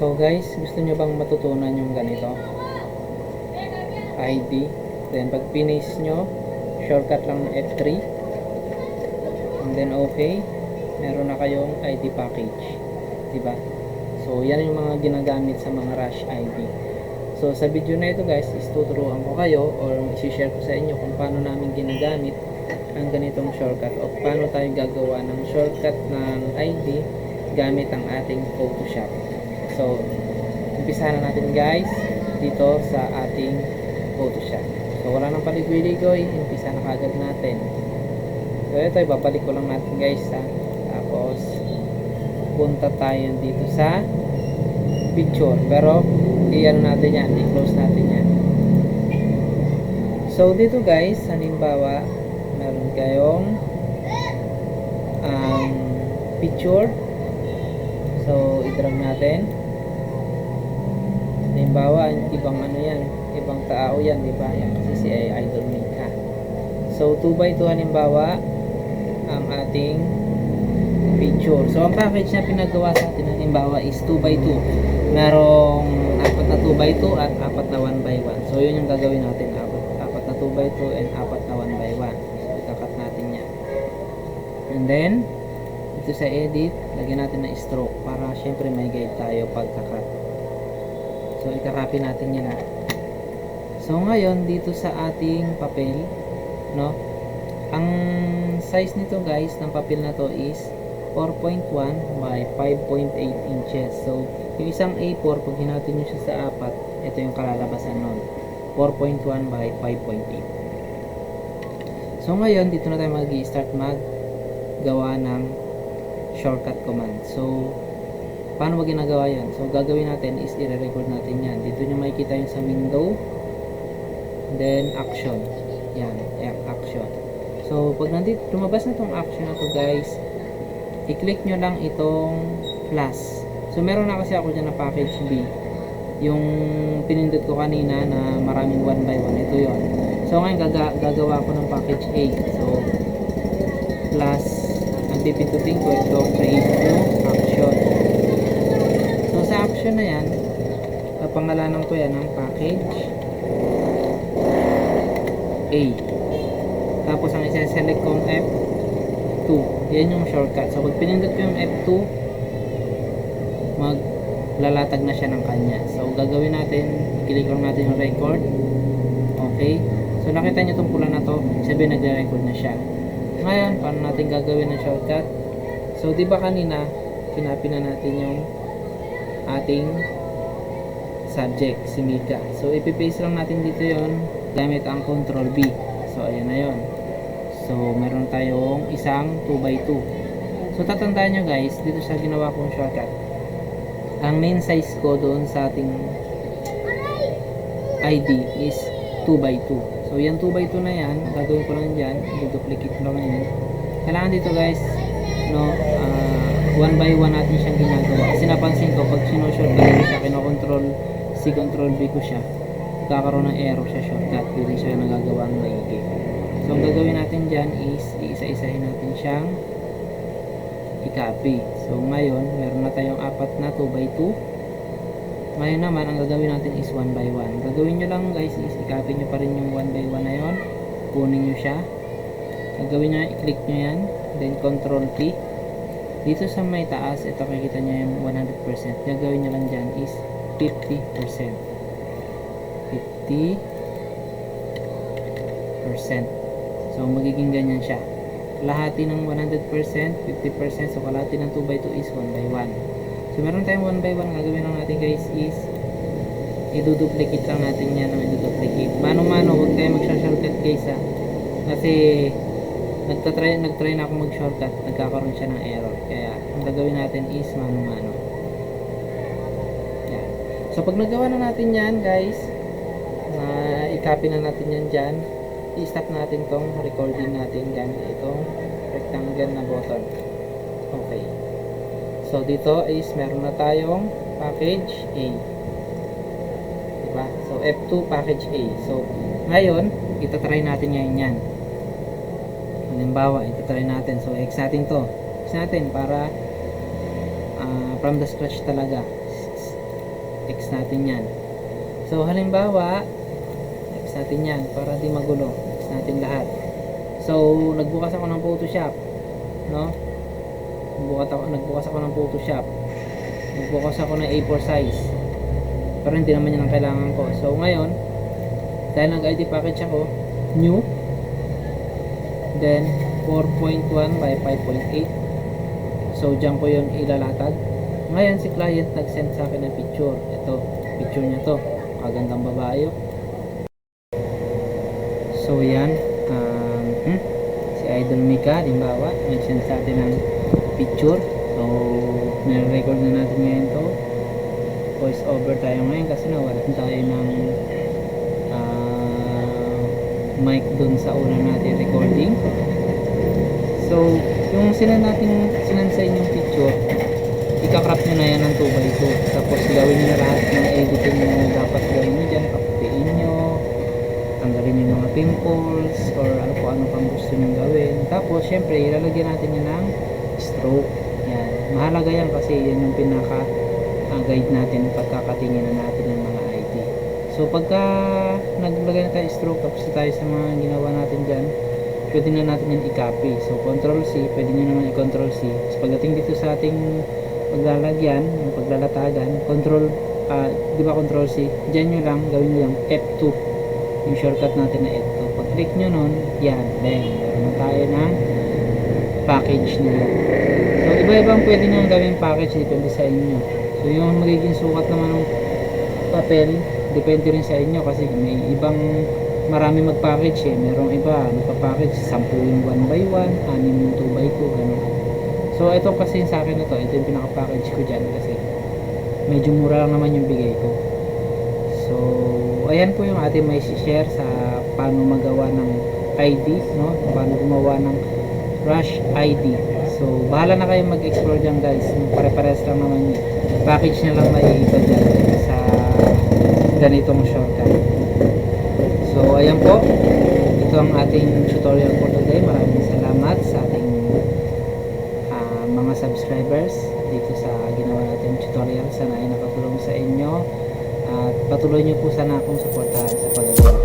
So guys, gusto nyo bang matutunan yung ganito? ID. Then pag finish nyo, shortcut lang ng F3. And then okay, meron na kayong ID package. Diba? So yan yung mga ginagamit sa mga Rush ID. So sa video na ito guys, is tuturuan ko kayo or i-share ko sa inyo kung paano namin ginagamit ang ganitong shortcut o paano tayo gagawa ng shortcut ng ID gamit ang ating Photoshop. So, umpisahan na natin guys dito sa ating Photoshop. So, wala nang paligoy-ligoy, umpisa na kagad natin. So, ito, ibabalik ko lang natin guys ha. Tapos, punta tayo dito sa picture. Pero, i-ano natin yan, i-close natin yan. So, dito guys, halimbawa, meron kayong um, picture. So, i-drag natin. Halimbawa, ibang ano yan, ibang tao yan, di ba? Yan kasi si Idol Mika. So, 2 by 2 halimbawa, ang ating picture. So, ang package na pinagawa sa atin halimbawa is 2 by 2. Merong apat na 2 by 2 at apat na 1 by 1. So, yun yung gagawin natin. Apat, apat na 2 by 2 and apat na 1 by 1. So, ikakat natin yan. And then, dito sa edit, lagyan natin na stroke para syempre may guide tayo pagkakat. So, ikakopy natin yan ha. So, ngayon, dito sa ating papel, no, ang size nito guys, ng papel na to is 4.1 by 5.8 inches. So, yung isang A4, pag hinati nyo siya sa apat, ito yung kalalabasan nun. 4.1 by 5.8. So, ngayon, dito na tayo mag-start maggawa ng shortcut command. So, paano ba ginagawa yan? So, gagawin natin is i-record natin yan. Dito nyo makikita yung sa window. Then, action. Yan, action. So, pag nandito, lumabas na tong action na to guys, i-click nyo lang itong plus. So, meron na kasi ako dyan na package B. Yung pinindot ko kanina na maraming 1 by 1. Ito yon. So, ngayon gaga gagawa ko ng package A. So, plus, ang pipindutin ko ito, create new action. Sa action na yan, uh, pangalanan ko yan ng package A. Tapos, ang isa-select kong F2. Yan yung shortcut. So, pag pinindot ko yung F2, maglalatag na siya ng kanya. So, gagawin natin, i-click lang natin yung record. Okay. So, nakita nyo itong pula na to, sabihin nagre-record na siya. Ngayon, paano natin gagawin ng shortcut? So, di ba kanina, kinapi na natin yung ating subject, si Mika. So, ipipaste lang natin dito yon gamit ang Control B. So, ayan na yon So, meron tayong isang 2x2. So, tatandaan nyo guys, dito sa ginawa kong shortcut, ang main size ko doon sa ating ID is 2x2. So, yan 2x2 na yan, gagawin ko lang dyan, duplicate ko lang yan. Kailangan dito guys, no, uh, 1 by 1 natin siyang ginagawa. Kasi napansin ko, pag sinushortcut ko siya, kinokontrol, si control B ko siya, kakaroon ng error siya shortcut, hindi siya nagagawa ng maigi. So, ang gagawin natin dyan is, iisa-isahin natin siyang i-copy. So, ngayon, meron na tayong apat na 2 by 2 ngayon naman, ang gagawin natin is 1 by 1. Gagawin nyo lang guys is i-copy nyo pa rin yung 1 by 1 na yon. Kunin nyo siya. Gagawin nyo, i-click nyo yan. Then, control T. Dito sa may taas, ito makikita nyo yung 100%. Gagawin nyo lang dyan is 50%. 50%. So, magiging ganyan siya. Lahati ng 100%, 50%. So, kalahati ng 2 by 2 is 1 by 1. So, meron tayong 1 by 1. Gagawin lang natin guys is iduduplicate lang natin yan ng iduduplicate. Mano-mano, huwag tayo mag-shortcut guys ha. Kasi nagtatry, nagtry na ako mag-shortcut. Nagkakaroon siya ng error. Kaya, ang gagawin natin is mano-mano. Yan. So, pag nagawa na natin yan guys, na i-copy na natin yan dyan, i-stop natin tong recording natin gamit itong rectangle na button. Okay. So, dito is meron na tayong package A. Diba? So, F2 package A. So, ngayon, itatry natin ngayon yan. Halimbawa, itatry natin. So, X natin to. X natin para uh, from the scratch talaga. X natin yan. So, halimbawa, X natin yan para di magulo. X natin lahat. So, nagbukas ako ng Photoshop. No? Nagbukas ako, nagbukas ako ng Photoshop. Nagbukas ako ng A4 size. Pero hindi naman yan ang kailangan ko. So, ngayon, dahil nag-ID package ako, new, then 4.1 by 5.8. So, dyan ko yun ilalatag. Ngayon, si client nag-send sa akin ng picture. Ito, picture niya to. Kagandang babae. oh. So, yan. Um, hmm, si Idol Mika, limbawa, nag-send sa atin ng picture. So, nire-record na natin ngayon to. Voice over tayo ngayon kasi nawalan tayo ng ah, mic dun sa una natin recording. So, yung sinan natin sinan sa inyong picture, ikakrap nyo na yan ng 2x2. Tapos gawin nyo na lahat ng editing na dapat gawin nyo dyan. Paputiin nyo, tanggalin yung mga pimples, or ano kung ano pang gusto nyo gawin. Tapos, syempre, ilalagyan natin yun ng stroke. Yan. Mahalaga yan kasi yan yung pinaka ah, guide natin pagkakatingin na natin ng mga ID. So, pagka naglagay na tayo stroke, tapos na tayo sa mga ginawa natin dyan, pwede na natin yan i-copy. So, Control C, pwede nyo naman i-Control C. So, pagdating dito sa ating paglalagyan, yung paglalatagan, Control, ah, di ba Control C, dyan nyo lang, gawin nyo lang F2, yung shortcut natin na F2. Pag click nyo nun, yan, then, meron na tayo ng package nila. So, iba-ibang pwede nyo gawing package, depende sa inyo. So, yung magiging sukat naman ng papel, depende rin sa inyo kasi may ibang marami mag-package eh. Merong iba, nagpa-package, 10 yung 1 by 1, 6 yung 2 by 2, ganun. So, ito kasi sa akin na to, ito yung pinaka-package ko dyan kasi medyo mura lang naman yung bigay ko. So, ayan po yung ating may share sa paano magawa ng ID, no? Paano gumawa ng Rush ID. So, bahala na kayo mag-explore dyan guys. Pare-pares lang naman yun. Package na lang may iba dyan sa ganitong shortcut. So, ayan po. Ito ang ating tutorial for today. Maraming salamat sa ating ah, mga subscribers dito sa ginawa natin tutorial. Sana ay nakatulong sa inyo. At patuloy niyo po sana akong suportahan sa paggawa